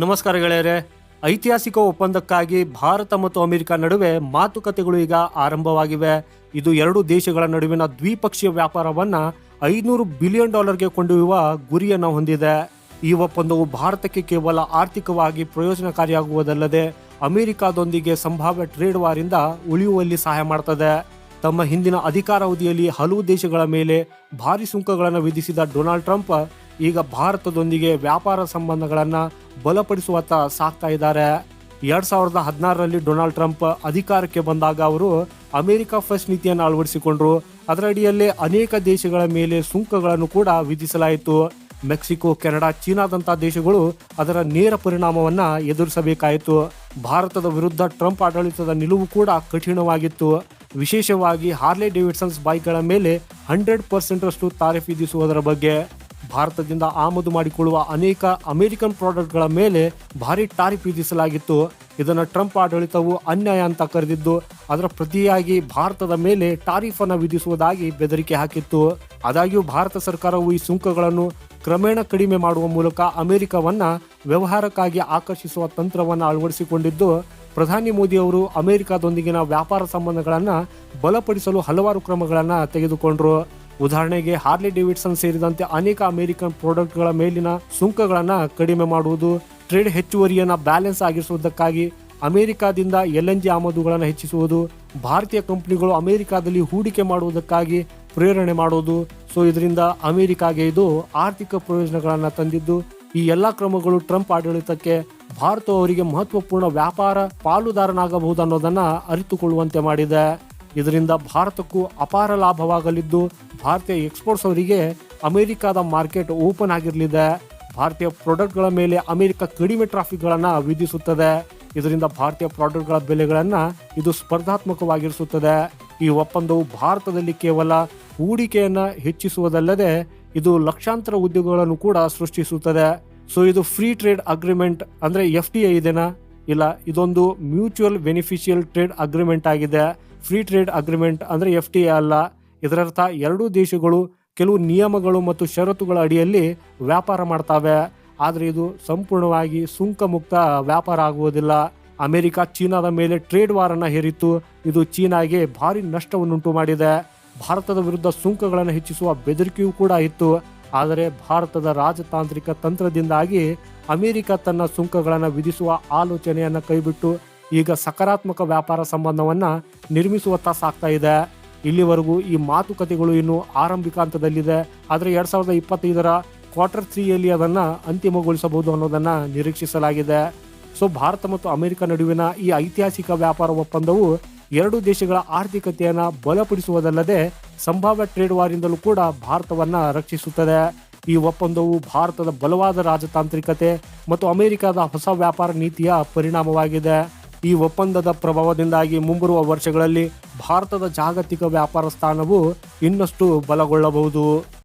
ನಮಸ್ಕಾರ ಗೆಳೆಯರೆ. ಐತಿಹಾಸಿಕ ಒಪ್ಪಂದಕ್ಕಾಗಿ ಭಾರತ ಮತ್ತು ಅಮೆರಿಕ ನಡುವೆ ಮಾತುಕತೆಗಳು ಈಗ ಆರಂಭವಾಗಿವೆ. ಇದು ಎರಡು ದೇಶಗಳ ನಡುವಿನ ದ್ವಿಪಕ್ಷೀಯ ವ್ಯಾಪಾರವನ್ನ ಐನೂರು ಬಿಲಿಯನ್ ಡಾಲರ್ಗೆ ಕೊಂಡೊಯ್ಯುವ ಗುರಿಯನ್ನು ಹೊಂದಿದೆ. ಈ ಒಪ್ಪಂದವು ಭಾರತಕ್ಕೆ ಕೇವಲ ಆರ್ಥಿಕವಾಗಿ ಪ್ರಯೋಜನಕಾರಿಯಾಗುವುದಲ್ಲದೆ ಅಮೆರಿಕಾದೊಂದಿಗೆ ಸಂಭಾವ್ಯ ಟ್ರೇಡ್ ವಾರಿಂದ ಉಳಿಯುವಲ್ಲಿ ಸಹಾಯ ಮಾಡ್ತದೆ. ತಮ್ಮ ಹಿಂದಿನ ಅಧಿಕಾರಾವಧಿಯಲ್ಲಿ ಹಲವು ದೇಶಗಳ ಮೇಲೆ ಭಾರಿ ಸುಂಕಗಳನ್ನು ವಿಧಿಸಿದ ಡೊನಾಲ್ಡ್ ಟ್ರಂಪ್ ಈಗ ಭಾರತದೊಂದಿಗೆ ವ್ಯಾಪಾರ ಸಂಬಂಧಗಳನ್ನು ಬಲಪಡಿಸುವತ್ತ ಸಾಕ್ತಾ ಇದ್ದಾರೆ. ಎರಡ್ ಸಾವಿರದ ಹದಿನಾರರಲ್ಲಿ ಡೊನಾಲ್ಡ್ ಟ್ರಂಪ್ ಅಧಿಕಾರಕ್ಕೆ ಬಂದಾಗ ಅವರು ಅಮೆರಿಕ ಫಸ್ಟ್ ನೀತಿಯನ್ನು ಅಳವಡಿಸಿಕೊಂಡ್ರು. ಅದರ ಅಡಿಯಲ್ಲೇ ಅನೇಕ ದೇಶಗಳ ಮೇಲೆ ಸುಂಕಗಳನ್ನು ಕೂಡ ವಿಧಿಸಲಾಯಿತು. ಮೆಕ್ಸಿಕೋ, ಕೆನಡಾ ಚೀನಾದಂತಹ ದೇಶಗಳು ಅದರ ನೇರ ಪರಿಣಾಮವನ್ನು ಎದುರಿಸಬೇಕಾಯಿತು. ಭಾರತದ ವಿರುದ್ಧ ಟ್ರಂಪ್ ಆಡಳಿತದ ನಿಲುವು ಕೂಡ ಕಠಿಣವಾಗಿತ್ತು. ವಿಶೇಷವಾಗಿ ಹಾರ್ಲೆ ಡೇವಿಡ್ಸನ್ಸ್ ಬೈಕ್ಗಳ ಮೇಲೆ ಹಂಡ್ರೆಡ್ ಪರ್ಸೆಂಟ್ ಅಷ್ಟು ತಾರಿಫ್ ವಿಧಿಸುವುದರ ಬಗ್ಗೆ. ಭಾರತದಿಂದ ಆಮದು ಮಾಡಿಕೊಳ್ಳುವ ಅನೇಕ ಅಮೆರಿಕನ್ ಪ್ರಾಡಕ್ಟ್ಗಳ ಮೇಲೆ ಭಾರಿ ಟಾರಿಫ್ ವಿಧಿಸಲಾಗಿತ್ತು ಇದನ್ನು ಟ್ರಂಪ್ ಆಡಳಿತವು ಅನ್ಯಾಯ ಅಂತ ಕರೆದಿದ್ದು, ಅದರ ಪ್ರತಿಯಾಗಿ ಭಾರತದ ಮೇಲೆ ಟಾರಿಫ್ ಅನ್ನು ವಿಧಿಸುವುದಾಗಿ ಬೆದರಿಕೆ ಹಾಕಿತ್ತು. ಆದಾಗ್ಯೂ ಭಾರತ ಸರ್ಕಾರವು ಈ ಸುಂಕಗಳನ್ನು ಕ್ರಮೇಣ ಕಡಿಮೆ ಮಾಡುವ ಮೂಲಕ ಅಮೆರಿಕವನ್ನ ವ್ಯವಹಾರಕ್ಕಾಗಿ ಆಕರ್ಷಿಸುವ ತಂತ್ರವನ್ನು ಅಳವಡಿಸಿಕೊಂಡಿದ್ದು, ಪ್ರಧಾನಿ ಮೋದಿ ಅವರು ಅಮೆರಿಕದೊಂದಿಗಿನ ವ್ಯಾಪಾರ ಸಂಬಂಧಗಳನ್ನು ಬಲಪಡಿಸಲು ಹಲವಾರು ಕ್ರಮಗಳನ್ನು ತೆಗೆದುಕೊಂಡ್ರು. ಉದಾಹರಣೆಗೆ ಹಾರ್ಲಿ ಡೇವಿಡ್ಸನ್ ಸೇರಿದಂತೆ ಅನೇಕ ಅಮೆರಿಕನ್ ಪ್ರಾಡಕ್ಟ್ಗಳ ಮೇಲಿನ ಸುಂಕಗಳನ್ನು ಕಡಿಮೆ ಮಾಡುವುದು, ಟ್ರೇಡ್ ಹೆಚ್ಚುವರಿಯನ್ನು ಬ್ಯಾಲೆನ್ಸ್ ಆಗಿಸುವುದಕ್ಕಾಗಿ ಅಮೆರಿಕಾದಿಂದ ಎಲ್ ಎನ್ ಜಿ ಆಮದುಗಳನ್ನು ಹೆಚ್ಚಿಸುವುದು, ಭಾರತೀಯ ಕಂಪನಿಗಳು ಅಮೆರಿಕಾದಲ್ಲಿ ಹೂಡಿಕೆ ಮಾಡುವುದಕ್ಕಾಗಿ ಪ್ರೇರಣೆ ಮಾಡುವುದು. ಸೊ, ಇದರಿಂದ ಅಮೆರಿಕಾಗೆ ಇದು ಆರ್ಥಿಕ ಪ್ರಯೋಜನಗಳನ್ನು ತಂದಿದ್ದು, ಈ ಎಲ್ಲ ಕ್ರಮಗಳು ಟ್ರಂಪ್ ಆಡಳಿತಕ್ಕೆ ಭಾರತ ಅವರಿಗೆ ಮಹತ್ವಪೂರ್ಣ ವ್ಯಾಪಾರ ಪಾಲುದಾರನಾಗಬಹುದು ಅನ್ನೋದನ್ನು ಅರಿತುಕೊಳ್ಳುವಂತೆ ಮಾಡಿದೆ. ಇದರಿಂದ ಭಾರತಕ್ಕೂ ಅಪಾರ ಲಾಭವಾಗಲಿದ್ದು ಭಾರತೀಯ ಎಕ್ಸ್ಪೋರ್ಟ್ಸ್ ಅವರಿಗೆ ಅಮೆರಿಕಾದ ಮಾರ್ಕೆಟ್ ಓಪನ್ ಆಗಿರಲಿದೆ. ಭಾರತೀಯ ಪ್ರಾಡಕ್ಟ್ಗಳ ಮೇಲೆ ಅಮೆರಿಕ ಕಡಿಮೆ ಟ್ರಾಫಿಕ್ಗಳನ್ನು ವಿಧಿಸುತ್ತದೆ. ಇದರಿಂದ ಭಾರತೀಯ ಪ್ರಾಡಕ್ಟ್ಗಳ ಬೆಲೆಗಳನ್ನು ಇದು ಸ್ಪರ್ಧಾತ್ಮಕವಾಗಿರಿಸುತ್ತದೆ. ಈ ಒಪ್ಪಂದವು ಭಾರತದಲ್ಲಿ ಕೇವಲ ಹೂಡಿಕೆಯನ್ನು ಹೆಚ್ಚಿಸುವುದಲ್ಲದೆ ಇದು ಲಕ್ಷಾಂತರ ಉದ್ಯೋಗಗಳನ್ನು ಕೂಡ ಸೃಷ್ಟಿಸುತ್ತದೆ. ಸೊ ಇದು ಫ್ರೀ ಟ್ರೇಡ್ ಅಗ್ರಿಮೆಂಟ್ ಅಂದ್ರೆ ಎಫ್ ಟಿ ಐ ಇದೆನಾ? ಇಲ್ಲ, ಇದೊಂದು ಮ್ಯೂಚುವಲ್ ಬೆನಿಫಿಷಿಯಲ್ ಟ್ರೇಡ್ ಅಗ್ರಿಮೆಂಟ್ ಆಗಿದೆ. ಫ್ರೀ ಟ್ರೇಡ್ ಅಗ್ರಿಮೆಂಟ್ ಅಂದ್ರೆ ಎಫ್ ಟಿ ಐ ಅಲ್ಲ. ಇದರರ್ಥ ಎರಡೂ ದೇಶಗಳು ಕೆಲವು ನಿಯಮಗಳು ಮತ್ತು ಷರತ್ತುಗಳ ಅಡಿಯಲ್ಲಿ ವ್ಯಾಪಾರ ಮಾಡ್ತವೆ. ಆದರೆ ಇದು ಸಂಪೂರ್ಣವಾಗಿ ಸುಂಕ ಮುಕ್ತ ವ್ಯಾಪಾರ ಆಗುವುದಿಲ್ಲ. ಅಮೆರಿಕ ಚೀನಾದ ಮೇಲೆ ಟ್ರೇಡ್ ವಾರನ್ನು ಹೇರಿತ್ತು. ಇದು ಚೀನಾಗೆ ಭಾರಿ ನಷ್ಟವನ್ನುಂಟು ಮಾಡಿದೆ. ಭಾರತದ ವಿರುದ್ಧ ಸುಂಕಗಳನ್ನು ಹೆಚ್ಚಿಸುವ ಬೆದರಿಕೆಯೂ ಕೂಡ ಇತ್ತು. ಆದರೆ ಭಾರತದ ರಾಜತಾಂತ್ರಿಕ ತಂತ್ರದಿಂದಾಗಿ ಅಮೆರಿಕ ತನ್ನ ಸುಂಕಗಳನ್ನು ವಿಧಿಸುವ ಆಲೋಚನೆಯನ್ನು ಕೈಬಿಟ್ಟು ಈಗ ಸಕಾರಾತ್ಮಕ ವ್ಯಾಪಾರ ಸಂಬಂಧವನ್ನು ನಿರ್ಮಿಸುವತ್ತ ಸಾಗ್ತಾ ಇದೆ. ಇಲ್ಲಿವರೆಗೂ ಈ ಮಾತುಕತೆಗಳು ಇನ್ನು ಆರಂಭಿಕ ಹಂತದಲ್ಲಿದೆ. ಆದರೆ ಎರಡ್ ಸಾವಿರದ ಇಪ್ಪತ್ತೈದರ ಕ್ವಾರ್ಟರ್ ತ್ರೀಯಲ್ಲಿ ಅದನ್ನ ಅಂತಿಮಗೊಳಿಸಬಹುದು ಅನ್ನೋದನ್ನ ನಿರೀಕ್ಷಿಸಲಾಗಿದೆ. ಸೊ, ಭಾರತ ಮತ್ತು ಅಮೆರಿಕ ನಡುವಿನ ಈ ಐತಿಹಾಸಿಕ ವ್ಯಾಪಾರ ಒಪ್ಪಂದವು ಎರಡು ದೇಶಗಳ ಆರ್ಥಿಕತೆಯನ್ನ ಬಲಪಡಿಸುವುದಲ್ಲದೆ ಸಂಭಾವ್ಯ ಟ್ರೇಡ್ ವಾರಿಂದಲೂ ಕೂಡ ಭಾರತವನ್ನ ರಕ್ಷಿಸುತ್ತದೆ. ಈ ಒಪ್ಪಂದವು ಭಾರತದ ಬಲವಾದ ರಾಜತಾಂತ್ರಿಕತೆ ಮತ್ತು ಅಮೆರಿಕದ ಹೊಸ ವ್ಯಾಪಾರ ನೀತಿಯ ಪರಿಣಾಮವಾಗಿದೆ. ಈ ಒಪ್ಪಂದದ ಪ್ರಭಾವದಿಂದಾಗಿ ಮುಂಬರುವ ವರ್ಷಗಳಲ್ಲಿ ಭಾರತದ ಜಾಗತಿಕ ವ್ಯಾಪಾರ ಸ್ಥಾನವು ಇನ್ನಷ್ಟು ಬಲಗೊಳ್ಳಬಹುದು.